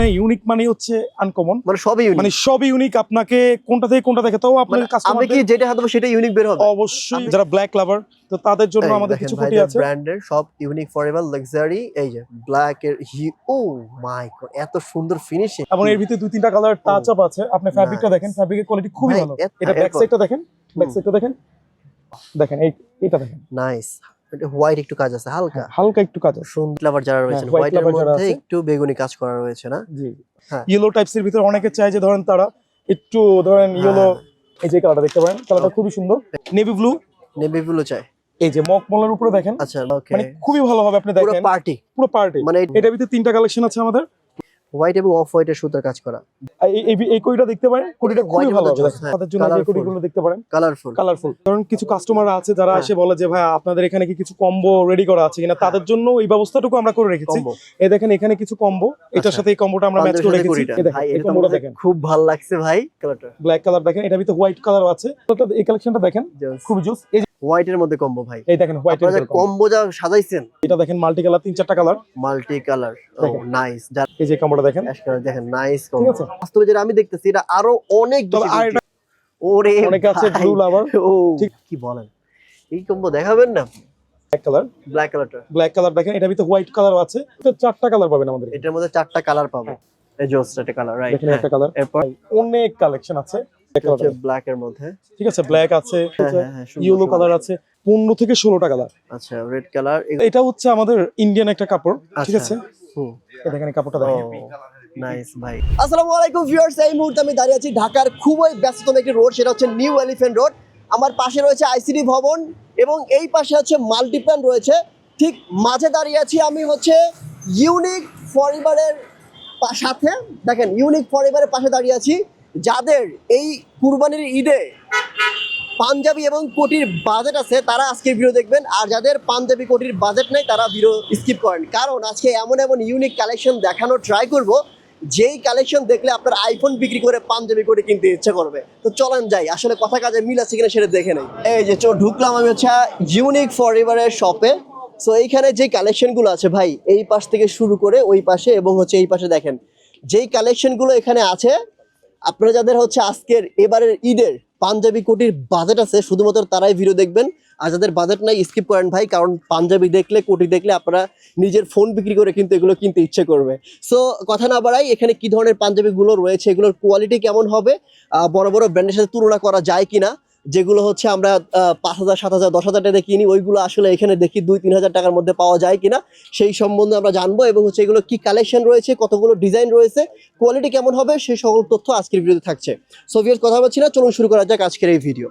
এখানে ইউনিক মানে হচ্ছে আনকমন মানে সবই ইউনিক মানে সবই ইউনিক আপনাকে কোনটা থেকে কোনটা দেখে তাও আপনার মানে আমি কাস্টমার কি যেটা হাতে সেটা ইউনিক বের হবে? অবশ্যই। যারা ব্ল্যাক লাভার তো তাদের জন্য আমাদের কিছু কোটি আছে। ব্র্যান্ডের সব ইউনিক ফরএভার লাক্সারি এই যে ব্ল্যাক এর ও মাই গড এত সুন্দর ফিনিশিং এবং এর ভিতরে দুই তিনটা কালার টাচ আপ আছে। আপনি ফ্যাব্রিকটা. দেখেন ফ্যাব্রিকের কোয়ালিটি খুবই ভালো। এটা ব্যাক? সাইডটা দেখেন ব্যাক সাইডটা দেখেন। দেখেন এই এটা দেখেন। নাইস হোয়াইট একটু কাজ আছে হালকা? হালকা একটু কাজ আছে। সুন্দর যারা রয়েছে হোয়াইট যারা মধ্যে একটু বেগুনি কাজ করা রয়েছে না? জি। হ্যাঁ। ইয়েলো টাইপস এর ভিতরে অনেকে চায় যে ধরেন তারা একটু ধরেন ইয়েলো হ্যাঁ। এই যে কালারটা দেখতে পারেন কালারটা খুবই সুন্দর। নেভি ব্লু নেভি ব্লু চাই। এই যে মকমলের উপরে দেখেন আচ্ছা মানে খুবই ভালো হবে আপনি পুরো দেখেন। পার্টি পুরো পার্টি মানে এটার ভিতরে তিনটা কালেকশন আছে আমাদের। হোয়াইট এবং অফ হোয়াইটের সুতার কাজ করা। এই দেখতে পারেন? কোডিটা খুবই ভালো। হ্যাঁ, তাদের জন্য এই। দেখতে পারেন। কালারফুল কালারফুল কারণ কিছু কাস্টমার আছে যারা হ্যাঁ। এসে বলে যে ভাই আপনাদের এখানে কি কিছু কম্বো রেডি করা আছে কিনা? তাদের জন্য এই ব্যবস্থাটুকু আমরা করে রেখেছি। এই দেখেন এখানে কিছু কম্বো এটার আচ্ছা। সাথে এই কম্বোটা আমরা ম্যাচ করে রেখেছি। এই দেখেন এটা কম্বোটা খুব ভালো লাগছে ভাই কালারটা ব্ল্যাক কালার দেখেন এটার ভিতরে হোয়াইট কালার আছে। এই কালেকশনটা দেখেন। খুবই জোস হোয়াইটের মধ্যে কম্বো ভাই। এই দেখেন হোয়াইট যে কম্বো যা সাজাইছেন। এটা দেখেন মাল্টি কালার তিন চারটা কালার মাল্টি কালার ও নাইস এই যে কম্বোটা দেখেন। অ্যাশ কালার দেখেন নাইস কম্বো ঠিক আছে। বাস্তবে যেটা আমি দেখতেছি এটা আরও অনেক বেশি আর এটা ওরে অনেকে আছে। ব্লু লাভার ও ঠিক। কি বলেন? এই কম্বো দেখাবেন না? ব্ল্যাক কালার ব্ল্যাক কালারটা ব্ল্যাক কালার দেখেন এটার ভিতরে হোয়াইট কালার আছে। তো চারটা কালার পাবেন আমাদের এটার মধ্যে চারটা কালার পাবো। এই জোসটা একটা কালার রাইট দেখেন একটা কালার এরপর অনেক কালেকশন আছে। Black color হচ্ছে দেখেন। ব্ল্যাক এর মধ্যে। ঠিক আছে ব্ল্যাক আছে হ্যাঁ হ্যাঁ হ্যাঁ সুন্দর, ইয়েলো কালার আছে পনেরো থেকে ষোলোটা কালার আচ্ছা রেড কালার এটা হচ্ছে আমাদের ইন্ডিয়ান একটা কাপড় ঠিক আচ্ছা। আছে? দেখেন কাপড়টা দেখেন। নাইস ভাই। আসসালামু আলাইকুম ভিউয়ার্স এই মুহূর্তে আমি দাঁড়িয়ে আছি ঢাকার খুবই ব্যস্ততম একটি রোড সেটা হচ্ছে নিউ এলিফ্যান্ট রোড আমার পাশে রয়েছে আইসিডি ভবন এবং এই পাশে হচ্ছে মাল্টিপ্ল্যান রয়েছে। ঠিক মাঝে দাঁড়িয়ে আছি আমি হচ্ছে ইউনিক ফরিবারের সাথে। দেখেন ইউনিক ফরিবারের পাশে দাঁড়িয়ে আছি। যাদের এই কুরবানির ঈদে পাঞ্জাবি এবং কোটির বাজেট আছে, তারা আজকের ভিডিও দেখবেন। আর যাদের পাঞ্জাবি, কোটির বাজেট নেই, তারা ভিডিও স্কিপ করেন। কারণ আজকে এমন এমন ইউনিক কালেকশন দেখানো ট্রাই করব, যেই কালেকশন দেখলে আপনার আইফোন বিক্রি করে পাঞ্জাবি, কোটি কিনতে ইচ্ছে করবে। তো চলেন যাই, আসলে কথা কাজে মিল আছে কিনা সেটা দেখে নেই। এই যে চো ঢুকলাম আমি হচ্ছে ইউনিক ফর এভারের শপে সো এইখানে যে কালেকশনগুলো আছে ভাই, এই পাশ থেকে শুরু করে ওই পাশে এবং হচ্ছে এই পাশে দেখেন। যেই কালেকশনগুলো এখানে আছে আপনারা যাদের হচ্ছে আজকের এবারের ঈদের পাঞ্জাবি কোটির বাজেট আছে, শুধুমাত্র তারাই ভিডিও দেখবেন। আর যাদের বাজেট নাই স্কিপ করেন ভাই, কারণ পাঞ্জাবি দেখলে কোটি দেখলে আপনারা নিজের ফোন বিক্রি করে কিন্তু এগুলো কিনতে ইচ্ছে করবে। সো কথা না বাড়াই, এখানে কি ধরনের পাঞ্জাবিগুলো রয়েছে, এগুলোর কোয়ালিটি কেমন হবে বড় বড় ব্র্যান্ডের সাথে তুলনা করা যায় কিনা যেগুলো হচ্ছে আমরা পাঁচ হাজার, সাত হাজার, দশ হাজার টাকা কিনি, ওইগুলো আসলে এখানে দেখি দুই, তিন হাজার টাকার মধ্যে পাওয়া যায় কিনা। সেই সম্বন্ধে আমরা জানব এবং হচ্ছে এগুলো কি কালেকশন রয়েছে, কতগুলো ডিজাইন রয়েছে কোয়ালিটি কেমন হবে, সেই সকল তথ্য আজকের ভিডিওতে থাকছে। সো ভিউয়ার্স কথা বলছি না, চলুন শুরু করা যাক আজকের এই ভিডিও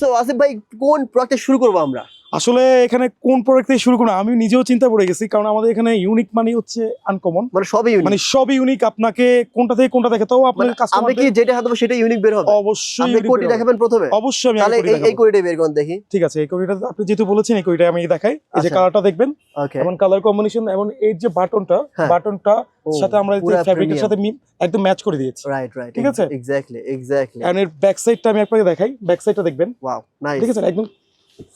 সো আসিফ ভাই, কোন প্রোডাক্টে শুরু করব আমরা? আসলে এখানে কোন প্রোডাক্ট থেকে শুরু করব আমি নিজেও চিন্তা পড়ে গেছি কারণ আমাদের এখানে ইউনিক মানে হচ্ছে আনকমন মানে সবই ইউনিক মানে সব ইউনিক আপনাকে কোনটা থেকে কোনটা দেখে তাও আপনার আমি কাস্টমার কি যেটা হাতে সেটা ইউনিক বের হবে? অবশ্যই আপনি কোটি দেখাবেন প্রথমে? অবশ্যই আমি তাহলে এই- এই কোটিটা বের করুন দেখি। ঠিক আছে এই কোটিটা আপনি যেহেতু বলেছেন এই কোটিটা আমি দেখাই। এই যে আচ্ছা। কালারটা দেখবেন ওকে এবং কালার কম্বিনেশন এবং এই যে বাটনটা হ্যাঁ। বাটনটা সাথে আমরা যে পুরা ফ্যাব্রিকের সাথে একদম ম্যাচ করে দিয়েছি। রাইট রাইট ঠিক আছে? এক্স্যাক্টলি এক্স্যাক্টলি এন্ড এর ব্যাক সাইডটা আমি আপনাকে দেখাই। ব্যাক সাইডটা দেখবেন। ওয়াও নাইস ঠিক আছে? একদম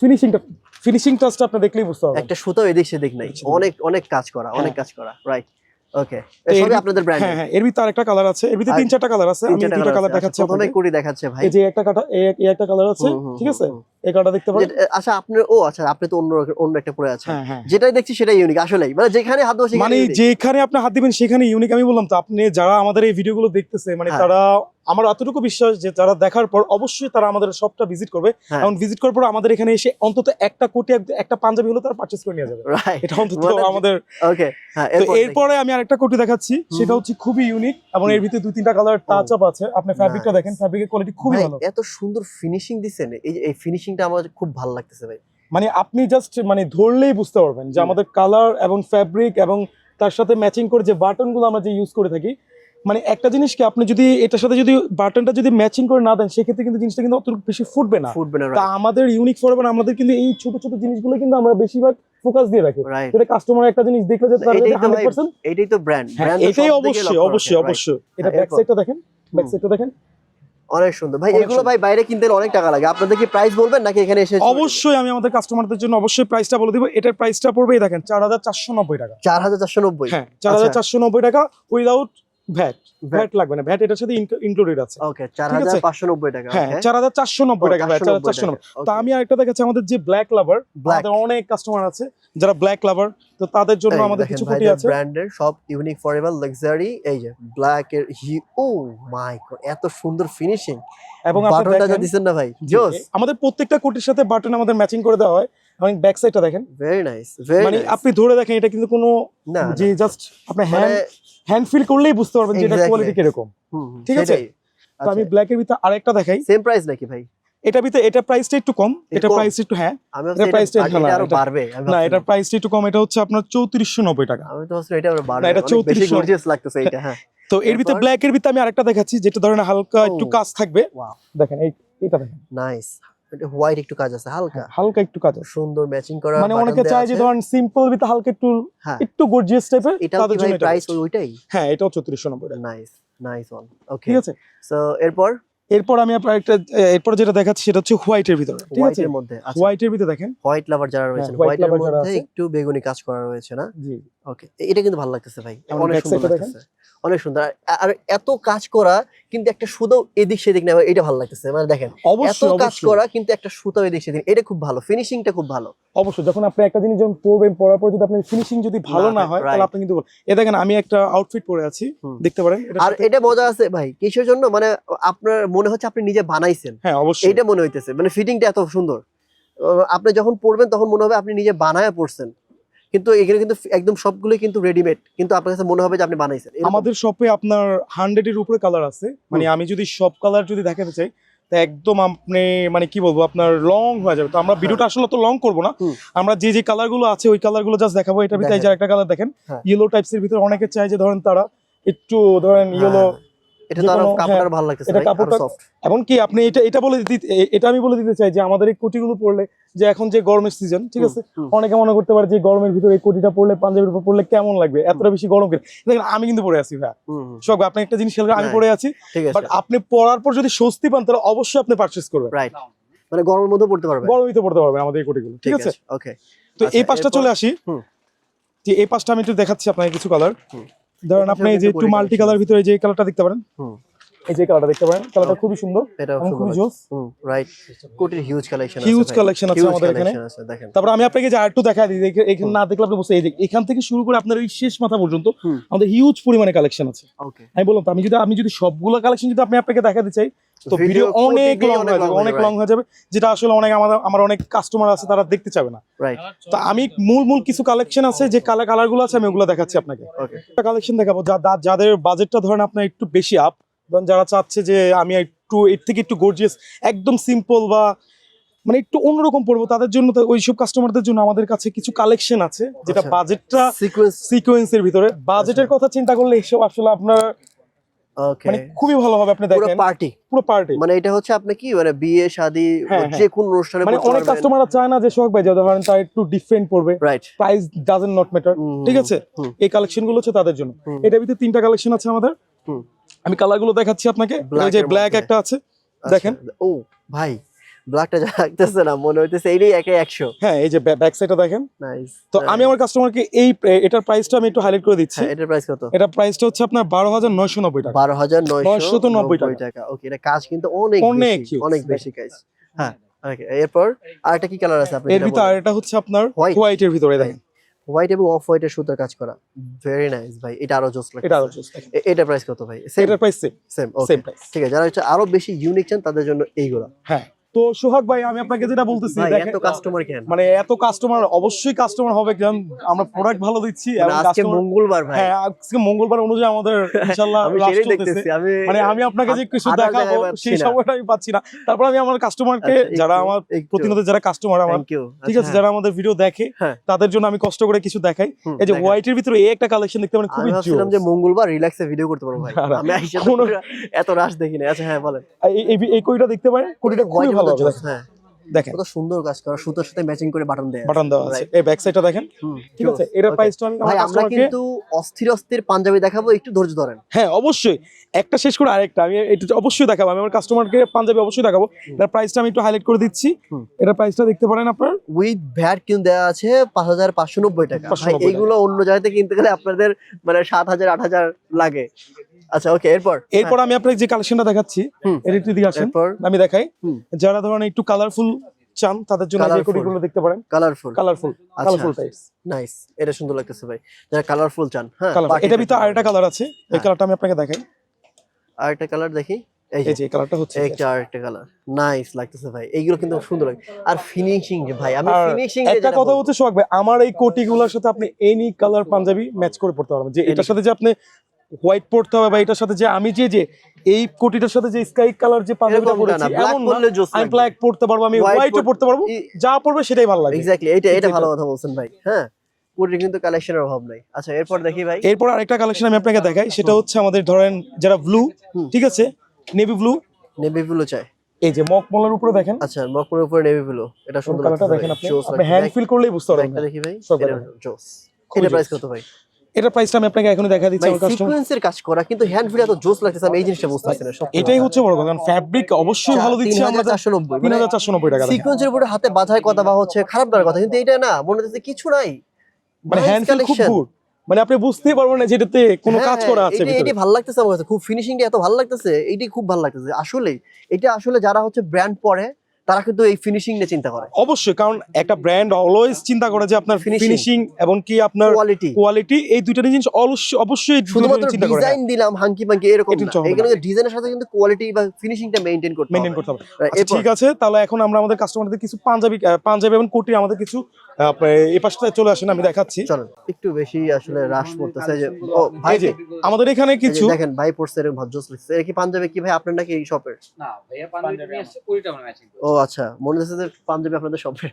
ফিনিশিংটা ফিনিশিং টাচটা আপনি দেখলেই বুঝতে পারবেন। একটা সুতো এদিক সেদিক নাই। আচ্ছা। অনেক অনেক কাজ করা অনেক হ্যাঁ। কাজ করা রাইট ওকে সবই আপনাদের ব্র্যান্ড হ্যাঁ হ্যাঁ এর ভিতরে আরেকটা কালার আছে এর ভিতরে তিন চারটা কালার আছে আমি দুটো কালার দেখাচ্ছি আচ্ছা, কোটি দেখাচ্ছে ভাই। এই যে একটা কাটা এই একটা কালার আছে ঠিক আছে। এই কালারটা দেখতে পারেন। আচ্ছা আপনার ও আচ্ছা আপনি তো অন্য অন্য একটা পরে আছেন। হ্যাঁ হ্যাঁ। যেটাই দেখছি সেটাই ইউনিক আসলেই। মানে যেখানে হাত দেবো মানে যেখানে আপনি হাত দিবেন সেখানে ইউনিক আমি বললাম তো আপনি যারা আমাদের এই ভিডিওগুলো দেখতেছে মানে হ্যাঁ। তারা আমার এতটুকু বিশ্বাস যে যারা দেখার পর অবশ্যই তারা আমাদের শপটা ভিজিট করবে। হ্যাঁ। এবং ভিজিট করার পর আমাদের এখানে এসে অন্তত একটা কোটি একটা পাঞ্জাবি হলে তারা পারচেজ করে নিয়ে যাবে। এটা অন্তত মানে- আমাদের ওকে হ্যাঁ এরপর আমি আরেকটা কোটি দেখাচ্ছি। সেটা হচ্ছে খুবই ইউনিক এবং এর ভিতরে দুই তিনটা কালার টাচ আপ আছে। আপনি ফ্যাব্রিকটা. দেখেন ফ্যাব্রিকের কোয়ালিটি খুবই ভালো। এত সুন্দর ফিনিশিং দিছেন। এই যে এই ফিনিশিংটা আমার খুব ভালো লাগতেছে ভাই। মানে আপনি জাস্ট মানে ধরলেই বুঝতে পারবেন যে আমাদের কালার এবং ফ্যাব্রিক এবং তার সাথে ম্যাচিং করে যে বাটনগুলো আমরা যে ইউজ করে থাকি মানে একটা জিনিস কি আপনি যদি এটার সাথে যদি বাটনটা যদি ম্যাচিং করে না দেন সেক্ষেত্রে কিন্তু জিনিসটা কিন্তু অত বেশি ফুটবে না। ফুটবে না তা আমাদের ইউনিক ফরবার আমাদের কিন্তু এই ছোট ছোট জিনিসগুলো কিন্তু আমরা বেশিরভাগ ফোকাস দিয়ে রাখি। যেটা কাস্টমার একটা জিনিস দেখলে যে তার এটাই তো এটাই ব্র্যান্ড এটাই অবশ্যই অবশ্যই অবশ্যই। এটা ব্যাক? সাইডটা দেখেন ব্যাক সাইডটা দেখেন। অনেক সুন্দর। ভাই এগুলো ভাই বাইরে কিনতে অনেক টাকা লাগে। আপনাদের কি প্রাইস বলবেন নাকি এখানে এসে অবশ্যই আমি আমাদের কাস্টমারদের জন্য অবশ্যই প্রাইসটা বলে দিব। এটার প্রাইসটা পড়বে দেখেন চার হাজার চারশো নব্বই টাকা। চার হাজার চারশো নব্বই। হ্যাঁ চার হাজার চারশো নব্বই টাকা উইদাউট ভ্যাট ভ্যাট লাগবে না। ভ্যাট এটার সাথে ইনক্লুডেড আছে। ওকে চার ঠিক হাজার আছে? পাঁচশো নব্বই টাকা হ্যাঁ okay? চার হাজার চারশো নব্বই ও, টাকা নব্বই টাকা, তো আমি আরেকটা দেখাচ্ছি আমাদের যে ব্ল্যাক লাভার আমাদের অনেক কাস্টমার আছে যারা ব্ল্যাক লাভার তো তাদের জন্য আমাদের কিছু কোটি আছে। ব্র্যান্ডের সব ইউনিক ফরএভার লাক্সারি এই যে ব্ল্যাক এর হি ও মাই গড এত সুন্দর ফিনিশিং এবং বাটনটা যা দেখেন না ভাই জোস আমাদের প্রত্যেকটা কোটির সাথে বাটন আমাদের ম্যাচিং করে দেওয়া হয়। এবং ব্যাক সাইডটা দেখেন। ভেরি নাইস ভেরি মানে আপনি ধরে দেখেন এটা কিন্তু কোনো না যে জাস্ট আপনি হ্যান্ড হ্যান্ড ফিল করলেই বুঝতে পারবেন যে এটা. কোয়ালিটি কীরকম। ঠিক আছে? তো আচ্ছা। আমি ব্ল্যাকের ভিতরে আরেকটা দেখাই। সেম প্রাইস নাকি ভাই? এটা ভিতরে এটা প্রাইসটা একটু কম। এটা? প্রাইস একটু হ্যাঁ। আমি এটা ভাবছি price টা এটা- না, আরও বাড়বে না এটা প্রাইসটা একটু কম। এটা হচ্ছে আপনার চৌত্রিশশো নব্বই টাকা। আমি তো এটা আরও বাড়বে। এটা অনেক বেশি 3400 গর্জিয়াস লাগতেছে এটা হ্যাঁ। তো এর ভিতরে? ব্ল্যাক এর ভিতরে আমি আরেকটা দেখাচ্ছি যেটা ধরেন হালকা একটু কাজ থাকবে। দেখেন এই এটা দেখেন। নাইস হোয়াইট একটু কাজ আছে হালকা। হালকা একটু কাজ আছে। সুন্দর ম্যাচিং করা মানে অনেকে চায় যে ধরেন সিম্পল হালকা একটু হ্যাঁ। একটু গর্জিয়াস টাইপের তাদের জন্য এটা প্রাইস। ওইটাই? হ্যাঁ এটাও চৌত্রিশশো নব্বই টাকা। নাইস নাইস ওয়ান ওকে ঠিক আছে? সো এরপর? এরপর আমি আপনার একটা এরপর যেটা দেখাচ্ছি সেটা হচ্ছে হোয়াইটের ভিতরে ঠিক আছে? হোয়াইটের মধ্যে আচ্ছা। হোয়াইটের ভিতরে দেখেন। হোয়াইট লাভার যারা রয়েছে হোয়াইটের মধ্যে একটু বেগুনি কাজ করা রয়েছে না? জি। ওকে এটা কিন্তু ভালো লাগতেছে ভাই। অনেক সুন্দর। লাগতেছে। অনেক সুন্দর। আর- এত কাজ করা কিন্তু একটা সুতাও এদিক সেদিক না এটা ভালো লাগতেছে। মানে দেখেন এত কাজ করা কিন্তু একটা সুতাও এদিক সেদিক এটা খুব ভালো। ফিনিশিংটা খুব ভালো। অবশ্যই যখন আপনি একটা জিনিস যখন পরবেন পরার পর যদি আপনার ফিনিশিং যদি ভালো না হয়, তাহলে আপনি কিন্তু এ দেখেন আমি একটা আউটফিট পরে আছি দেখতে পারেন আর এটা মজা আছে ভাই কিসের জন্য? মানে আপনার মনে হচ্ছে আপনি নিজে বানাইছেন। হ্যাঁ অবশ্যই। এইটা মনে হইতেছে। মানে ফিটিংটা এত সুন্দর। আপনি যখন পরবেন তখন মনে হবে আপনি নিজে বানায় পড়ছেন কিন্তু এখানে কিন্তু একদম সবগুলোই কিন্তু রেডিমেড কিন্তু আপনার কাছে মনে হবে যে আপনি বানাইছেন। আমাদের শপে আপনার হান্ড্রেড এর উপরে কালার আছে। মানে আমি যদি সব কালার যদি দেখাতে চাই তা একদম আপনি মানে কি বলব আপনার লং হয়ে যাবে। তো আমরা ভিডিওটা আসলে তো লং করব না। আমরা যে যে কালারগুলো আছে ওই কালারগুলো জাস্ট দেখাবো। এটা ভিতরে। একটা কালার দেখেন। হ্যাঁ। ইয়েলো টাইপস এর ভিতরে অনেকে চায় যে ধরেন তারা একটু ধরেন ইয়েলো হ্যাঁ, এটা তো আরও কাপড়টা হ্যাঁ, ভালো লাগতেছে এটা কাপড়টা- soft। এমনকি আপনি এটা এটা বলে দিতে এটা আমি বলে দিতে চাই যে আমাদের এই কোটিগুলো পরলে যে এখন যে গরমের সিজন ঠিক আছে। অনেকে মনে করতে পারে যে গরমের ভিতরে এই কোটিটা পরলে পাঞ্জাবির উপর পরলে কেমন লাগবে? এতটা বেশি গরম কেন? দেখেন আমি কিন্তু পরে আছি ভাই হুম, আপনি একটা জিনিস খেয়াল আমি হ্যাঁ। পরে আছি। বাট আপনি পরার পর যদি স্বস্তি পান তাহলে অবশ্যই আপনি পারচেস করবেন। রাইট মানে গরমের মধ্যে পড়তে পারবে গরমই তো পড়তে পারবেন আমাদের এই কোটিগুলো ঠিক আছে? ওকে তো আচ্ছা, এই পাশটা চলে আসি। যে এই পাশটা আমি একটু দেখাচ্ছি আপনাকে কিছু কালার। ধরেন আপনি যে একটু মাল্টি কালার। ভিতরে যে কালারটা দেখতে পারেন হুম। এই যে কালারটা দেখতে পারেন কালারটা খুবই সুন্দর এটা খুবই জোস রাইট কোটির হিউজ কালেকশন হিউজ কালেকশন আছে আমাদের এখানে। দেখেন। তারপর আমি আপনাকে যে আরেকটু দেখা দিই এখানে না দেখলে আপনি বুঝতে এই যে এখান থেকে শুরু করে আপনার ওই শেষ মাথা পর্যন্ত আমাদের হিউজ পরিমাণে কালেকশন আছে। ওকে আমি বললাম আমি যদি আমি যদি সবগুলো কালেকশন যদি আপনি আপনাকে দেখাতে চাই তো ভিডিও অনেক লং হয়ে যাবে অনেক লং হয়ে যাবে যেটা আসলে অনেক আমাদের আমার অনেক কাস্টমার আছে তারা দেখতে চাবে না। রাইট তো আমি মূল মূল কিছু কালেকশন আছে যে কালার কালারগুলো আছে আমি ওগুলো দেখাচ্ছি আপনাকে। ওকে একটা কালেকশন দেখাবো যাদের বাজেটটা ধরেন আপনার একটু বেশি আপ ধরেন যারা চাচ্ছে যে আমি একটু এর থেকে একটু গর্জিয়াস একদম সিম্পল বা মানে একটু অন্যরকম পড়ব তাদের জন্য ওইসব কাস্টমারদের জন্য আমাদের কাছে কিছু কালেকশন আছে যেটা আচ্ছা। বাজেটটা সিকোয়েন্স সিকোয়েন্সের ভিতরে। বাজেটের আচ্ছা। কথা চিন্তা করলে এসব আসলে আপনার মানে খুবই ভালো হবে আপনি পুরো দেখেন। পার্টি পুরো পার্টি মানে এটা হচ্ছে আপনি কি মানে বিয়ে শাদী হ্যাঁ, হ্যাঁ। যে কোন অনুষ্ঠানে মানে অনেক কাস্টমাররা চায় না যে সোহাগ ভাই যে ধরেন তার একটু ডিফারেন্ট পড়বে প্রাইস ডাজেন্ট নট ম্যাটার ঠিক আছে? এই কালেকশনগুলো হচ্ছে তাদের জন্য। এটার ভিতরে তিনটা কালেকশন আছে আমাদের। আমি কালারগুলো দেখাচ্ছি আপনাকে। এই যে ব্ল্যাক একটা আছে দেখেন। ও ভাই ব্ল্যাকটা যা লাগতেছে না মনে হইতেছে এইটাই একে একশো। হ্যাঁ এই যে ব্যাক সাইডটা দেখেন। নাইস তো আমি আমার কাস্টমারকে এই এটার প্রাইসটা আমি একটু হাইলাইট করে দিচ্ছি। এটার প্রাইস কত? এটা প্রাইসটা হচ্ছে আপনার বারো হাজার নয়শো নব্বই টাকা। বারো হাজার নয়শো 990 নব্বই টাকা। ওকে এটা কাজ কিন্তু অনেক অনেক বেশি, অনেক বেশি কাজ হ্যাঁ। ওকে এরপর আরেকটা কি কালার আছে আপনি এর ভিতরে আর এটা হচ্ছে আপনার White। হোয়াইট এর ভিতরে দেখেন। হোয়াইট এবং অফ হোয়াইটের সুতার কাজ করা। ভেরি নাইস ভাই। এটা আরও জোস লাগে এটা আরও জোস লাগে এটা প্রাইস কত ভাই? সেম এটার price same same okay same price ঠিক আছে যারা হচ্ছে আরও বেশি ইউনিক চান তাদের জন্য এইগুলা। হ্যাঁ। তো সোহাগ ভাই আমি আপনাকে যেটা বলতেছি এত কাস্টমার কেন? মানে এত কাস্টমার অবশ্যই কাস্টমার হবে কারণ আমরা প্রোডাক্ট ভালো দিচ্ছি মানে আজকে মঙ্গলবার ভাই। হ্যাঁ আজকে মঙ্গলবার অনুযায়ী আমাদের ইনশাআল্লাহ মানে আমি আপনাকে যে কিছু দেখাবো সেই সময়টা আমি পাচ্ছি না। তারপর আমি আমার কাস্টমারকে আচ্ছা, যারা আমার। প্রতিনিয়ত যারা কাস্টমার আমার ঠিক আচ্ছা, আছে যারা আমাদের ভিডিও দেখে হ্যাঁ। তাদের জন্য আমি কষ্ট করে কিছু দেখাই। এই যে হোয়াইট এর ভিতরে এই একটা কালেকশন দেখতে মানে খুবই জোস। যে মঙ্গলবার রিল্যাক্সে ভিডিও করতে পারব ভাই। আমি এত রাশ দেখি না আচ্ছা হ্যাঁ বলেন। এই- এই কোইটা দেখতে পারেন? কোটিটা খুবই ভালো হবে হ্যাঁ। দেখেন। কত সুন্দর কাজ করা সুতোর সাথে ম্যাচিং করে বাটন দেয়া। বাটন দেওয়া আছে। এই ব্যাক সাইডটা দেখেন। ঠিক আছে? এটা প্রাইসটা আমি ভাই আমরা কিন্তু অস্থির অস্থির পাঞ্জাবি দেখাবো একটু ধৈর্য ধরেন। হ্যাঁ অবশ্যই। একটা শেষ করে আরেকটা। আমি এটা অবশ্যই দেখাবো। আমি আমার কাস্টমারকে পাঞ্জাবি অবশ্যই দেখাবো। এটার প্রাইসটা আমি একটু হাইলাইট করে দিচ্ছি। এটার প্রাইসটা দেখতে পারেন আপনার। উইথ ভ্যাট কিন্তু দেওয়া আছে পাঁচ হাজার পাঁচশো নব্বই টাকা। ভাই এইগুলো অন্য জায়গাতে কিনতে গেলে আপনাদের মানে সাত হাজার আট হাজার লাগে। আচ্ছা ওকে এরপর? এরপর আমি আপনাকে যে কালেকশনটা দেখাচ্ছি। এর একটু দিকে আসেন আমি দেখাই। যারা ধরেন একটু কালারফুল চান তাদের জন্য Colourful। কোটিগুলো দেখতে পারেন। Colourful colourful. Colourful types nice এটা সুন্দর লাগতেছে ভাই। যারা কালারফুল চান হ্যাঁ এটা ভিতরে আরেকটা কালার আছে। এই হ্যাঁ। কালারটা আমি আপনাকে দেখাই। আরেকটা কালার দেখি। এই যে কালারটা হচ্ছে একটা আরেকটা কালার নাইস লাগতেছে ভাই। এইগুলো কিন্তু সুন্দর লাগে। আর ফিনিশিং যে ভাই আমি ফিনিশিং একটা কথা হচ্ছে সোহাগ ভাই আমার এই কোটিগুলোর সাথে আপনি এনি কালার পাঞ্জাবি ম্যাচ করে পড়তে পারবেন। যে এটার সাথে যে আপনি হোয়াইট পড়তে হবে বা এটার সাথে যে আমি যে যে এই কোটিটার সাথে যে স্কাই কালার যে পাঞ্জাবিটা পরেছি ব্ল্যাক এমন না। আমি ব্ল্যাক পড়তে পারব আমি হোয়াইটও পড়তে পারব। যা পড়বে সেটাই ভালো লাগে এক্স্যাক্টলি এটা এটা ভালো কথা বলছেন ভাই হ্যাঁ? পুরো কিন্তু কালেকশনের অভাব নাই। আচ্ছা এরপর দেখি ভাই। এরপর আরেকটা কালেকশন আমি আপনাকে দেখাই সেটা হচ্ছে আমাদের ধরেন যারা ব্লু ঠিক আছে? নেভি ব্লু নেভি ব্লু চাই। এই যে মকমলের উপরে দেখেন। আচ্ছা মকপুরের উপরে নেভি ব্লু এটা সুন্দর কালারটা দেখেন আপনি? হ্যান্ড ফিল করলেই বুঝতে পারবেন দেখি ভাই। জোস এটা প্রাইস কত ভাই? এটা প্রাইসটা আমি আপনাকে এখনই দেখা দিচ্ছি আমার কাস্টমার সিকোয়েন্সের কাজ করা কিন্তু হ্যান্ড ফিল এত জোস লাগতেছে আমি এই জিনিসটা বুঝতে পারছি না এটাই হচ্ছে বড় কথা কারণ ফ্যাব্রিক অবশ্যই ভালো দিচ্ছে আমরা চারশো নব্বই তিন হাজার চারশো নব্বই টাকা সিকোয়েন্সের উপরে হাতে বাঁধায় কথা বা হচ্ছে খারাপ দেওয়ার কথা কিন্তু এটা না মনে হচ্ছে কিছু নাই। মানে হ্যান্ড খুব। গুড মানে আপনি বুঝতেই পারবেন না যে এটাতে কোনো হ্যাঁ, কাজ করা আছে ভিতরে। এটাই ভালো লাগতেছে আমার কাছে খুব ফিনিশিংটা এত ভালো লাগতেছে এইটাই খুব ভালো লাগতেছে। আসলে এটা আসলে যারা হচ্ছে ব্র্যান্ড পরে তারা কিন্তু এই ফিনিশিং নিয়ে চিন্তা করে। অবশ্যই কারণ একটা ব্র্যান্ড অলওয়েজ চিন্তা করে যে আপনার। ফিনিশিং এবং কি আপনার কোয়ালিটি কোয়ালিটি এই দুইটা জিনিস অবশ্যই অবশ্যই শুধুমাত্র জিনিস চিন্তা করে। ডিজাইন দিলাম হাঙ্কি পাঙ্কি এরকম না। এখানে ডিজাইনের সাথে কিন্তু কোয়ালিটি বা ফিনিশিংটা মেইনটেইন করতে মেনটেন হবে। করতে হবে। আচ্ছা? ঠিক আছে তাহলে এখন আমরা আমাদের কাস্টমারদের কিছু পাঞ্জাবি পাঞ্জাবি এবং কোটি আমাদের কিছু এই পাশটায় চলে আসেন আমি দেখাচ্ছি। চলো একটু বেশি আসলে রাশ পড়তেছে যে ও ভাই যে আমাদের এখানে কিছু দেখেন ভাই পড়ছে এরকম ভজ্জস লিখছে এটা কি পাঞ্জাবি কি ভাই? আপনার নাকি এই শপের না ভাইয়া পাঞ্জাবি আসছে ম্যাচিং ও আচ্ছা মনে হচ্ছে যে পাঞ্জাবি আপনাদের শপের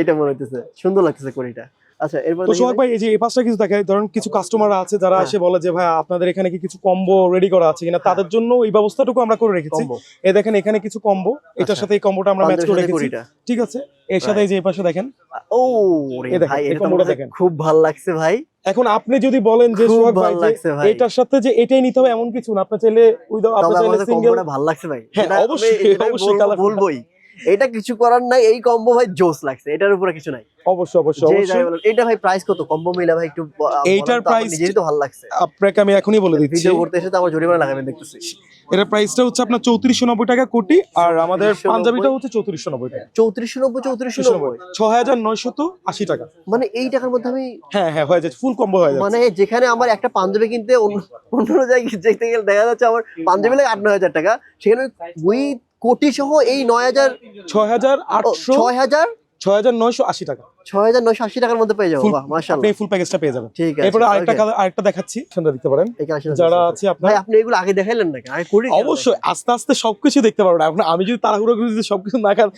এটা মনে হচ্ছে সুন্দর লাগতেছে কোরিটা আচ্ছা এরপর তো সোহাগ ভাই। এই যে এই পাশটা কিছু ধরুন কিছু কাস্টমার আছে যারা হ্যাঁ। এসে বলে যে ভাই আপনাদের এখানে কি কিছু কম্বো রেডি করা আছে কিনা? তাদের জন্য এই ব্যবস্থাটুকু আমরা করে রেখেছি। এই দেখেন এখানে কিছু কম্বো এটার আচ্ছা। সাথে এই কম্বোটা আমরা ম্যাচ করে রেখেছি। ঠিক আছে? এর সাথে এই যে এই পাশে দেখেন। ও রে এই ভাই কাছে দেখেন। খুব ভালো লাগছে ভাই। এখন আপনি যদি বলেন যে সোহাগ ভাই। এটার সাথে যে এটাই নিতে হবে এমন কিছু না। আপনি চাইলে উইদাউট আপনি চাইলে সিঙ্গেল কম্বোটা ভালো লাগছে ভাই। হ্যাঁ, অবশ্যই, অবশ্যই। বলবোই। এটা কিছু করার নাই এই কম্বো ভাই জোস লাগছে এটার উপরে কিছু নাই। অবশ্যই অবশ্যই অবশ্যই। এটা ভাই প্রাইস কত? কম্বো মিলা ভাই একটু এইটার আমার নিজেরই তো ভালো লাগছে। আপনাকে আমি এখনই বলে দিচ্ছি। ভিডিও করতে এসে তো আমার জরিমানা লাগাবেন দেখতেছি। এটার প্রাইসটা হচ্ছে আপনার চৌত্রিশশো নব্বই টাকা কোটি আর আমাদের পাঞ্জাবিটা হচ্ছে চৌত্রিশশো নব্বই টাকা। চৌত্রিশশো নব্বই চৌত্রিশশো নব্বই? ছ হাজার নয়শত আশি টাকা। মানে এই টাকার মধ্যে আমি হ্যাঁ হ্যাঁ হয়ে যাচ্ছে ফুল কম্বো হয়ে যাচ্ছে। মানে যেখানে আমার একটা পাঞ্জাবি কিনতে অন্য অন্য জায়গায় যেতে গেলে দেখা যাচ্ছে আমার পাঞ্জাবি লাগে আট নয় হাজার টাকা। সেখানে ওই কোটি সহ এই নয় হাজার ছয় হাজার আটশো ছয় হাজার ছয় হাজার নয়শো আশি টাকা। ছয় হাজার নয়শো আশি টাকার মধ্যে পেয়ে যাব আপনি মাশাআল্লাহ ফুল প্যাকেজটা পেয়ে যাবেন। ঠিক আছে এরপরে আরেকটা কালার আরেকটা দেখাচ্ছি। সেটা দিতে পারেন। যারা আছে। আপনার আপনি এগুলো আগে দেখাইলেন নাকি? আগে করি অবশ্যই আস্তে আস্তে সবকিছু দেখতে পারবেন। এখন আমি যদি তাড়াহুড়ো করে যদি সবকিছু না খান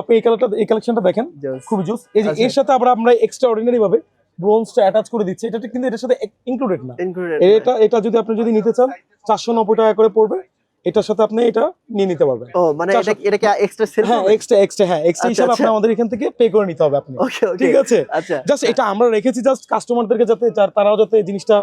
আপনি এই কালারটা এই কালেকশনটা দেখেন। খুবই জোস এই যে আচ্ছা। এর সাথে আবার আমরা এক্সট্রা অর্ডিনারি ভাবে ব্রোঞ্জটা অ্যাটাচ করে দিচ্ছি। এটা কিন্তু এটার সাথে ইনক্লুডেড না। এটা এটা যদি আপনি যদি নিতে চান চারশো নব্বই টাকা করে পড়বে। এটার সাথে আপনি এটা নিয়ে নিতে পারবেন। ও মানে এটা এটা কি এক্সট্রা সেল হ্যাঁ এক্সট্রা এক্সট্রা হ্যাঁ এক্সট্রা আচ্ছা, হিসাবে আপনি আচ্ছা। আমাদের এখান থেকে পে করে নিতে হবে আপনি। ওকে ঠিক আছে? আচ্ছা। জাস্ট এটা আমরা রেখেছি জাস্ট কাস্টমারদেরকে যাতে তারাও যাতে এই জিনিসটা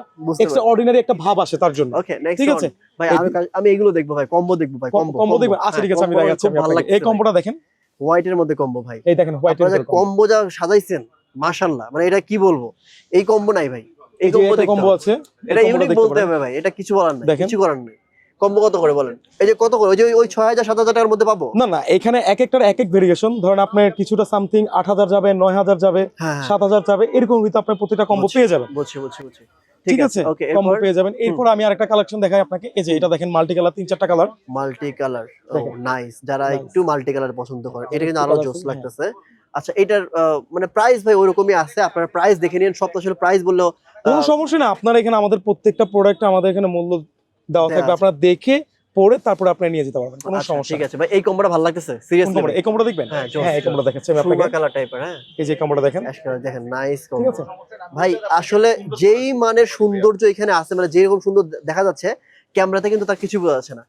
এক্সট্রা অর্ডিনারি একটা ভাব আসে তার জন্য। ওকে ঠিক আছে? ভাই আমি আমি এগুলো দেখব ভাই কম্বো দেখব ভাই কম্বো কম্বো দেখবেন। আচ্ছা ঠিক আছে আমি দেখাচ্ছি। এই কম্বোটা দেখেন। হোয়াইট এর মধ্যে কম্বো ভাই। এই দেখেন হোয়াইট আপনারা কম্বো যা সাজাইছেন মাশাআল্লাহ মানে এটা কি বলব? এই কম্বো নাই ভাই। এই কম্বো দেখতে কম্বো আছে এটা ইউনিক বলতে হবে ভাই এটা কিছু বলার নাই কিছু করার নেই। কম্বো কত করে বলেন? এই যে কত করে? ওই যে ওই- ছয় হাজার সাত হাজার টাকার মধ্যে পাবো? না না এখানে এক একটার এক এক ভেরিয়েশন ধরেন আপনার কিছুটা সামথিং আট হাজার যাবে নয় হাজার যাবে হ্যাঁ সাত হাজার যাবে এরকম ভিতরে আপনার প্রতিটা কম্বো পেয়ে যাবেন। বুঝছি বুঝছি বুঝছি। ঠিক আছে? ওকে পেয়ে যাবেন। এরপর আমি আরেকটা কালেকশন দেখাই আপনাকে। এই যে এটা দেখেন মাল্টি কালার তিন চারটা কালার মাল্টি কালার নাইস যারা একটু মাল্টি কালার পছন্দ করে এটা কিন্তু আরও জোস হ্যাঁ। লাগতেছে। আচ্ছা এটার মানে প্রাইস ভাই ওরকমই আছে। আপনারা প্রাইস দেখে নিন। সব তো আসলে প্রাইস কোনো সমস্যা না আপনার এখানে আমাদের প্রত্যেকটা প্রোডাক্ট আমাদের এখানে মূল্য দেওয়া থাকবে। আপনারা দেখে পরে তারপরে আপনি নিয়ে যেতে পারবেন কোনো আচ্ছা, সমস্যা ঠিক আছে। ভাই এই কম্বোটা ভালো লাগতেছে? সিরিয়াসলি কম্বোটা? এই কম্বোটা দেখবেন? হ্যাঁ, হ্যাঁ এই। কম্বোটা দেখাচ্ছি আমি আপনাকে কালার টাইপের হ্যাঁ। এই যে কম্বোটা দেখেন। দেখেন নাইস কম্বো ভাই আসলে যেই মানের সৌন্দর্য এখানে আছে মানে যেরকম সুন্দর দেখা যাচ্ছে ক্যামেরাতে কিন্তু তার কিছু বোঝা যাচ্ছে না।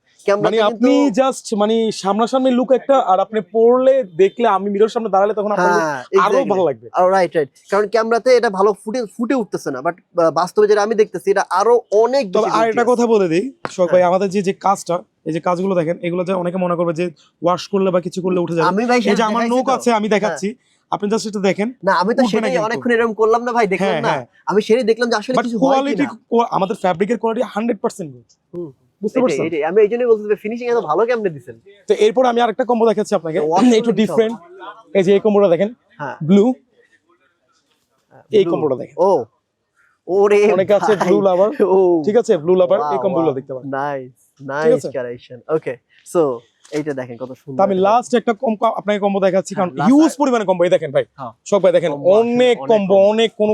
মানে আপনি জাস্ট মানে সামনাসামনি লুক একটা আর আপনি পড়লে দেখলে আমি মিরর সামনে দাঁড়ালে তখন আপনার হ্যাঁ আরও ভালো লাগবে। রাইট রাইট কারণ ক্যামেরাতে এটা ভালো ফুটে ফুটে উঠতেছে না বাট বাস্তবে যেটা আমি দেখতেছি এটা আরও অনেক তবে আর একটা কথা বলে দিই শোক হ্যাঁ। ভাই আমাদের যে যে কাজটা এই যে কাজগুলো দেখেন এগুলো যে অনেকে মনে করবে যে ওয়াশ করলে বা কিছু করলে উঠে যাবে। আমি ভাই এই যে আমার নোক আছে আমি দেখাচ্ছি। আপনি জাস্ট এটা দেখেন। না আমি তো সেটাই অনেকক্ষণ এরকম করলাম না ভাই দেখলাম হ্যাঁ না। হ্যাঁ। আমি সেটাই দেখলাম যে আসলে কিছু কোয়ালিটি আমাদের ফ্যাব্রিকের কোয়ালিটি হান্ড্রেড পার্সেন্ট গুড বুঝতে পারছেন? আমি এই জন্যই বলছি ফিনিশিং এত ভালো কেমনে দিছেন? তো এরপর আমি আরেকটা কম্বো দেখাচ্ছি আপনাকে। একটু। ডিফারেন্ট এই যে এই কম্বোটা দেখেন। হ্যাঁ। ব্লু এই কম্বোটা দেখেন। ও। ওরে অনেকে আছে ব্লু লাভার ও। ঠিক আছে ব্লু লাভার এই কম্বোগুলো দেখতে পারেন। Nice nice? Collection okay so এইটা দেখেন কত সুন্দর আমি লাস্ট একটা কম আপনাকে কম্বো দেখাচ্ছি কারণ হ্যাঁ, হিউজ পরিমাণে কম্বো এই দেখেন ভাই। হ্যাঁ। সব ভাই দেখেন অনেক কম্বো অনেক কোন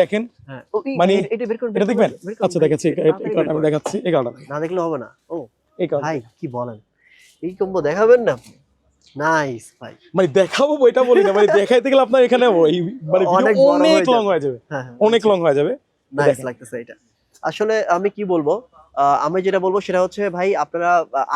দেখেন হ্যাঁ। মানে এটা বের করুন এটা বের দেখবেন? আচ্ছা দেখাচ্ছি এই কার্ড আমি দেখাচ্ছি এই কার্ডটা না দেখলে হবে না। ও এই কার্ড ভাই কি বলেন? এই কম্বো দেখাবেন না? নাইস ভাই। মানে দেখাবো বইটা বলি না মানে দেখাইতে গেলে আপনার এখানে মানে অনেক অনেক লং হয়ে যাবে। অনেক লং হয়ে যাবে। নাইস লাগতেছে এটা। আসলে আমি কি বলব? আমি যেটা বলব সেটা হচ্ছে ভাই আপনারা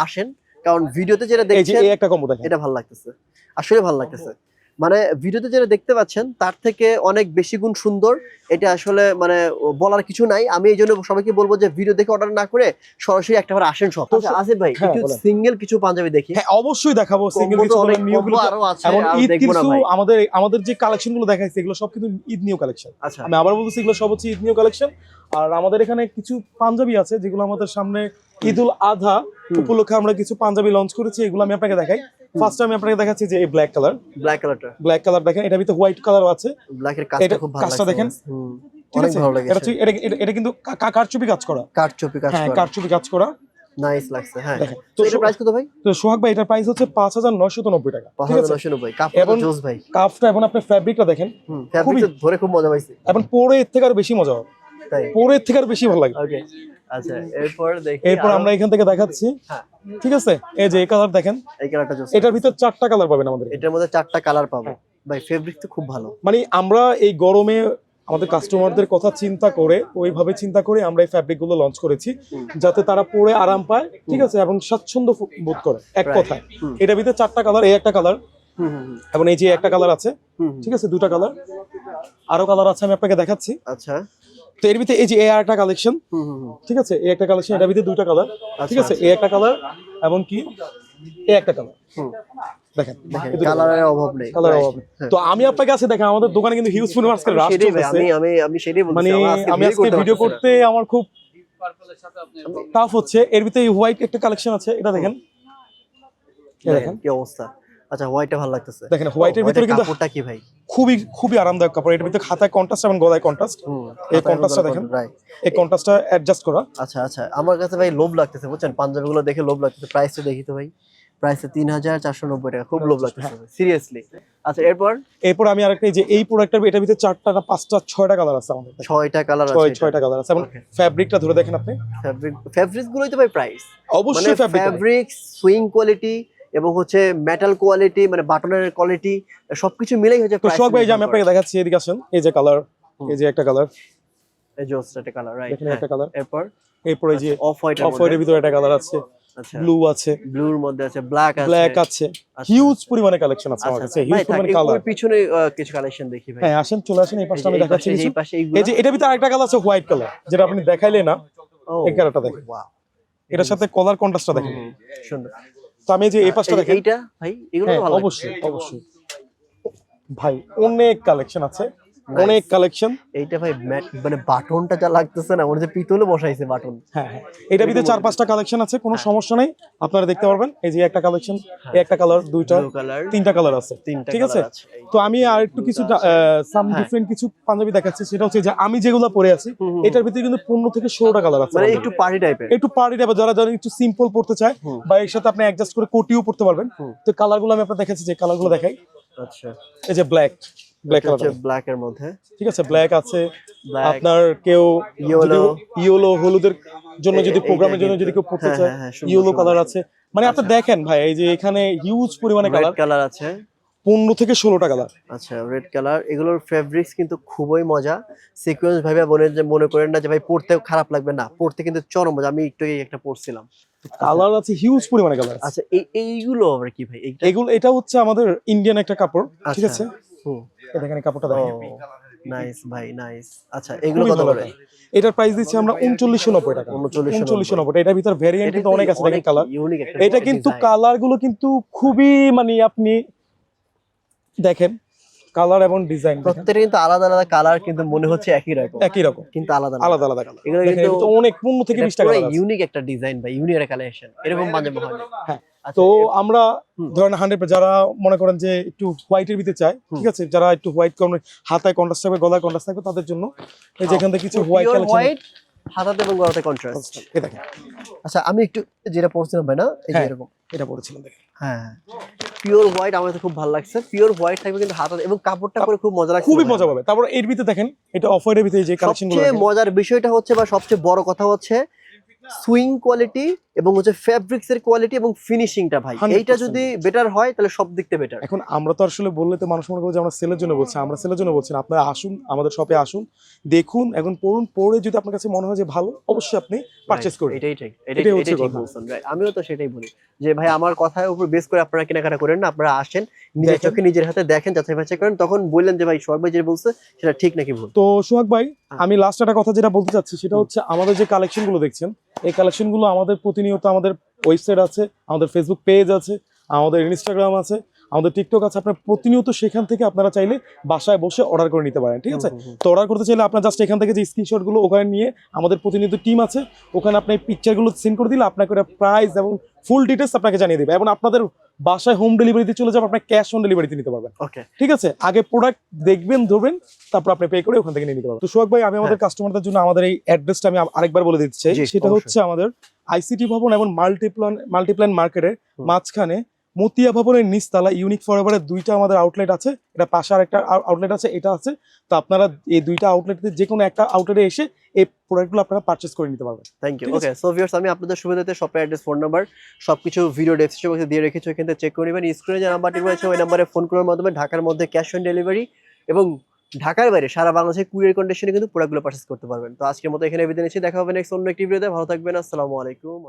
আসেন কারণ ভিডিওতে যেটা দেখছি যে দেখছেন এই একটা কম্বো দেখেন। এটা ভালো লাগতেছে। আসলে ভালো লাগতেছে। মানে ভিডিওতে যেটা দেখতে পাচ্ছেন তার থেকে অনেক বেশি গুণ সুন্দর। এটা আসলে মানে বলার কিছু নাই। আমি এই জন্য সবাইকে বলব যে ভিডিও দেখে অর্ডার না করে সরাসরি একটা বার আসেন সব। আচ্ছা, আসিফ ভাই হ্যাঁ, একটু সিঙ্গেল কিছু পাঞ্জাবি দেখি। হ্যাঁ অবশ্যই দেখাবো। সিঙ্গেল কিছু অনেক নিউ গুলো আরও আছে এবং ঈদ কিছু আমাদের আমাদের যে কালেকশনগুলো দেখাইছে এগুলো সব কিন্তু ঈদ নিউ কালেকশন আচ্ছা। আমি আবার বলতেছি এগুলো সব হচ্ছে ঈদ নিউ কালেকশন আর আমাদের এখানে কিছু পাঞ্জাবি আছে যেগুলো আমাদের সামনে ঈদুল আধা উপলক্ষে আমরা কিছু পাঞ্জাবি লঞ্চ করেছি এগুলো আমি আপনাকে দেখাই। ফার্স্ট আমি আপনাকে দেখাচ্ছি যে এই ব্ল্যাক কালার ব্ল্যাক কালারটা ব্ল্যাক কালার দেখেন এটা ভিতরে হোয়াইট কালারও আছে। ব্ল্যাকের কাজটা খুব ভালো কাজটা দেখেন? অনেক ভালো এটা লেগেছে এটা এটা- এটা কিন্তু কারচুপি কাজ করা। কাঠ চপি কাজ হ্যাঁ কারচুপি কাজ করা। নাইস লাগছে হ্যাঁ। তো প্রাইস কত ভাই? তো সোহাগ ভাই এটার প্রাইস হচ্ছে পাঁচ হাজার নয়শো নব্বই টাকা। পাঁচ ঠিক হাজার আছে নশো নব্বই কাপড় এবং- জোস ভাই। কাফটা এবং আপনার ফ্যাব্রিকটা দেখেন হুম খুবই- ফ্যাব্রিক ধরে খুব মজা পাইছি। এবং পরে এর থেকে আরও বেশি মজা হবে। পরে এর থেকে আরও বেশি ভালো লাগে। আচ্ছা এরপর দেখি এরপর আমরা এখান থেকে দেখাচ্ছি। হ্যাঁ। ঠিক আছে? এই যে এই কালার দেখেন এই কালারটা এটার ভিতর চারটা কালার পাবেন আমাদের। এটার মধ্যে চারটা কালার পাবো। হ্যাঁ। ভাই ফেব্রিক তো খুব ভালো। মানে আমরা এই গরমে আমাদের কাস্টমারদের কথা চিন্তা করে ওইভাবে চিন্তা করে আমরা এই ফ্যাব্রিকগুলো লঞ্চ করেছি যাতে তারা পরে আরাম পায় ঠিক আছে? এবং স্বাচ্ছন্দ্য বোধ করে। এক. কথায়। এটার ভিতরে চারটা কালার এই একটা কালার হুম হুম হুম, এবং এই যে একটা কালার আছে ঠিক আছে? দুটা কালার আরও কালার আছে আমি আপনাকে দেখাচ্ছি। আচ্ছা। তো এর ভিতরে এই যে এই একটা কালেকশন ঠিক আছে? এই একটা কালেকশন এটার ভিতরে দুইটা কালার ঠিক আচ্ছা, আছে? এই একটা কালার এবং কি? এই একটা কালার দেখেন কালারের অভাব নেই। কালার অভাব নেই। হ্যাঁ। তো আমি আপনাকে আছে দেখেন আমাদের দোকানে কিন্তু হিউজ পরিমাণ আজকে আমি রাশ সেটাই আমি আমি আমি সেটাই মানে আমি আজকে ভিডিও করতে আমার খুব টাফ হচ্ছে। এর ভিতরে হোয়াইট একটা কালেকশন আছে এটা দেখেন দেখেন। কি অবস্থা। আচ্ছা হোয়াইটটা ভালো লাগতেছে। দেখেন হোয়াইটের ও, ভিতরে কিন্তু কাপড়টা কি ভাই? খুবই খুবই আরামদায়ক কাপড়। এর ভিতরে খাতায় কন্ট্রাস্ট এবং গলায় কন্ট্রাস্ট এই contrast-টা দেখেন। এই কন্ট্রাস্টটা অ্যাডজাস্ট করা। আচ্ছা আচ্ছা আমার কাছে ভাই লোভ লাগতেছে বুঝছেন? পাঞ্জাবি গুলো দেখে লোভ লাগতেছে প্রাইসটা দেখি তো ভাই। প্রাইস তিন হাজার চারশো নব্বই টাকা খুব লোভ লাগতেছে সিরিয়াসলি আচ্ছা এরপর? এরপর আমি আরেকটা এই যে এই প্রোডাক্টটার এটার ভিতরে চারটা না পাঁচটা ছয়টা কালার আছে আমাদের। ছয়টা কালার আছে ছয়টা কালার আছে। এবং. ফ্যাব্রিকটা ধরে দেখেন আপনি। ফ্যাব্রিক ফ্যাব্রিক গুলোই তো ভাই প্রাইস অবশ্যই ফ্যাব্রিক সুইং কোয়ালিটি এবং হচ্ছে মেটাল কোয়ালিটি মানে বাটনের কোয়ালিটি সবকিছু মিলেই হচ্ছে তো শখ ভাই যে আমি আপনাকে দেখাচ্ছি এদিকে আসেন। এই যে কালার এই যে একটা কালার এই যে একটা কালার রাইট দেখেন একটা কালার এরপর? এরপর এই যে অফ হোয়াইট অফ হোয়াইটের ভিতরে একটা কালার আছে। আচ্ছা। ব্লু আছে। ব্লুর মধ্যে আছে ব্ল্যাক আছে। ব্ল্যাক আছে। আচ্ছা। হিউজ পরিমাণে কালেকশন আছে আমার আচ্ছা। কাছে। হিউজ পরিমাণে কালার পিছনে কিছু কালেকশন দেখি ভাই। হ্যাঁ আসেন চলে আসেন এই পাশটা আমি দেখাচ্ছি এই পাশে এই যে এটার ভিতরে আরেকটা কালার আছে হোয়াইট কালার যেটা আপনি দেখাইলে না। এই কালারটা দেখেন। এটার সাথে কলার কন্ট্রাস্টটা দেখেন। সুন্দর। তো আমি যে এই পাশটা দেখেন। এইটা ভাই এগুলো হ্যাঁ ভালো অবশ্যই অবশ্যই। ভাই অনেক কালেকশন আছে। অনেক কালেকশন এইটা ভাই মানে বাটনটা যা লাগতেছে না মনে হচ্ছে পিতলে বসাইছে বাটন। হ্যাঁ হ্যাঁ। এটার ভিতরে চার পাঁচটা কালেকশন আছে কোনো সমস্যা নেই। আপনারা দেখতে পারবেন এই যে একটা কালেকশন এই একটা কালার দুইটা তিনটা কালার আছে। ঠিক আছে? তো আমি আর একটু কিছু সাম হ্যাঁ। ডিফারেন্ট কিছু পাঞ্জাবি দেখাচ্ছি সেটা হচ্ছে যে আমি যেগুলো পরে আছি এটার ভিতরে কিন্তু পনেরো থেকে ষোলোটা কালার আছে মানে একটু পার্টি টাইপের একটু পার্টি টাইপের যারা যারা একটু সিম্পল পড়তে চায় বা এর সাথে আপনি অ্যাডজাস্ট করে কোটিও পড়তে পারবেন। তো কালারগুলো আমি আপনার দেখাচ্ছি যে কালারগুলো দেখাই। আচ্ছা। এই যে ব্ল্যাক ব্ল্যাক কালার ব্ল্যাক এর মধ্যে। ঠিক আছে ব্ল্যাক আছে। আপনার কেউ Yellow। ইয়েলো হলুদের জন্য যদি প্রোগ্রামের জন্য যদি কেউ পড়তে হ্যাঁ, চায় হ্যাঁ, হ্যাঁ, ইয়েলো কালার আছে। মানে আপনি দেখেন ভাই এই যে এখানে হিউজ পরিমাণে কালার কালার আছে। পনেরো থেকে ষোলোটা কালার আচ্ছা রেড কালার এগুলোর ফেব্রিক্স কিন্তু খুবই মজা। সিকোয়েন্স ভাবে মনে যে মনে করেন না যে ভাই পড়তে খারাপ লাগবে না। পড়তে কিন্তু চরম মজা। আমি একটু একটা পড়ছিলাম। কালার আছে হিউজ পরিমাণে কালার আচ্ছা এই এইগুলো আবার কি ভাই? এগুলো এটা হচ্ছে আমাদের ইন্ডিয়ান একটা কাপড় ঠিক আচ্ছা। আছে? দেখেন কাপড়টা দেখেন। নাইস ভাই নাইস আচ্ছা এগুলো খুবই কত করে? এটার প্রাইস দিচ্ছি আমরা উনচল্লিশশো নব্বই টাকা। 3990 উনচল্লিশশো নব্বই। এটার ভিতর ভ্যারিয়েন্ট কিন্তু অনেক আছে দেখেন কালার এটা কিন্তু কালারগুলো কিন্তু খুবই মানে আপনি দেখেন কালার এবং ডিজাইন প্রত্যেকটা কিন্তু আলাদা আলাদা কালার কিন্তু মনে হচ্ছে একই রকম। একই রকম। কিন্তু আলাদা আলাদা। আলাদা কালার এগুলো কিন্তু অনেক পনেরো থেকে বিশ টাকা ইউনিক একটা ডিজাইন বা ইউনিক একটা কালেকশন এরকম পাঞ্জাবি হয় না। হ্যাঁ। আচ্ছা, তো আমরা ধরেন হান্ড্রেড যারা মনে করেন যে একটু হোয়াইটের ভিতরে চায় ঠিক আছে? যারা একটু হোয়াইট কম হাতায় কন্ট্রাস্ট থাকবে গলায় কন্ট্রাস্ট থাকবে তাদের জন্য এই যে এখান থেকে কিছু হোয়াইট কালেকশন white, হাতাতে এবং গলাতে কন্ট্রাস্ট আচ্ছা আমি একটু যেটা পড়ছিলাম ভাই না? এই যে হ্যাঁ। এরকম। এটা পড়েছিলাম দেখেন। হ্যাঁ পিওর হোয়াইট আমার খুব ভালো লাগছে। পিওর হোয়াইট থাকবে কিন্তু এবং কাপড়টা খুব মজা লাগছে খুবই মজা পাবে। তারপর এর ভিতরে দেখেন এটা অফ হোয়াইটের ভিতরে যে কালেকশন সবচেয়ে মজার বিষয়টা হচ্ছে বা সবচেয়ে বড় কথা হচ্ছে সুইং কোয়ালিটি এবং হচ্ছে ফ্যাব্রিক্স এর কোয়ালিটি এবং ফিনিশিংটা ভাই। 100% এইটা যদি বেটার হয় তাহলে সব দিক থেকে বেটার এখন আমরা তো আসলে বললে তো মানুষ মনে করবে যে আমরা সেলের জন্য বলছি আমরা সেলের জন্য বলছি আপনারা আসুন আমাদের শপে আসুন দেখুন এখন পড়ুন পড়ে যদি আপনার কাছে মনে হয় যে ভালো অবশ্যই আপনি পারচেস করুন এটাই ঠিক এটাই হচ্ছে কথা। আমিও তো সেটাই বলি যে ভাই আমার কথার উপর বেস করে আপনারা কেনাকাটা করেন না আপনারা আসেন নিজের চোখে নিজের হাতে দেখেন যাচাই বাছাই করেন তখন বললেন যে ভাই সোহাগ ভাই যেটা বলছে সেটা ঠিক নাকি ভুল? তো সোহাগ ভাই হ্যাঁ। আমি লাস্ট একটা কথা যেটা বলতে চাচ্ছি সেটা হচ্ছে আমাদের যে কালেকশনগুলো দেখছেন এই কালেকশনগুলো আমাদের প্রতিনিয়ত আমাদের ওয়েবসাইট আছে আমাদের ফেসবুক পেজ আছে আমাদের ইনস্টাগ্রাম আছে। আমাদের টিকটক আছে আপনার প্রতিনিয়ত সেখান থেকে আপনারা চাইলে বাসায় বসে অর্ডার করে নিতে পারেন ঠিক আছে। তো অর্ডার করতে চাইলে আপনার জাস্ট এখান থেকে যে স্ক্রিনশটগুলো ওখানে নিয়ে আমাদের প্রতিনিয়ত টিম আছে ওখানে আপনি পিকচারগুলো সেন্ড করে দিলে আপনাকে প্রাইস এবং ফুল ডিটেলস আপনাকে জানিয়ে দেবে এবং আপনাদের বাসায় হোম ডেলিভারিতে চলে যাবে আপনার ক্যাশ অন ডেলিভারিতে নিতে পারবেন। ওকে ঠিক আছে? আগে প্রোডাক্ট দেখবেন ধরবেন তারপর আপনি পে করে ওখান থেকে নিয়ে নিতে পারবেন। তো সোহাগ ভাই আমি আমাদের কাস্টমারদের জন্য আমাদের এই অ্যাড্রেসটা আমি আরেকবার বলে দিতে চাই। সেটা হচ্ছে আমাদের আইসিটি ভবন এবং মাল্টিপ্লান মাল্টিপ্ল্যান মার্কেটের মাঝখানে মতিয়া ভবনের নিচতলা ইউনিক ফরএভারের দুইটা আমাদের আউটলেট আছে। এটা পাশে আর একটা আউটলেট আছে এটা আছে। তো আপনারা এই দুইটা আউটলেটে যে কোনো একটা আউটলেটে এসে এই প্রোডাক্টগুলো আপনারা পারচেস করে নিতে পারবেন। Thank you okay so viewers আমি আপনাদের সুবিধাতে শপের অ্যাড্রেস ফোন নাম্বার সবকিছু ভিডিও ডেসক্রিপশন বক্সে দিয়ে রেখেছি এখান থেকে চেক করে নেবেন। স্ক্রিনে যে নাম্বারটি রয়েছে ওই নাম্বারে ফোন করার মাধ্যমে ঢাকার মধ্যে ক্যাশ অন ডেলিভারি এবং ঢাকার বাইরে সারা বাংলাদেশে কুরিয়ার কন্ডিশনে কিন্তু প্রোডাক্টগুলো পারচেস করতে পারবেন। তো আজকের মতো এখানে বিদায় নিচ্ছি দেখা হবে নেক্সট অন্য একটি ভিডিওতে ভালো থাকবেন আসসালামু আলাইকুম।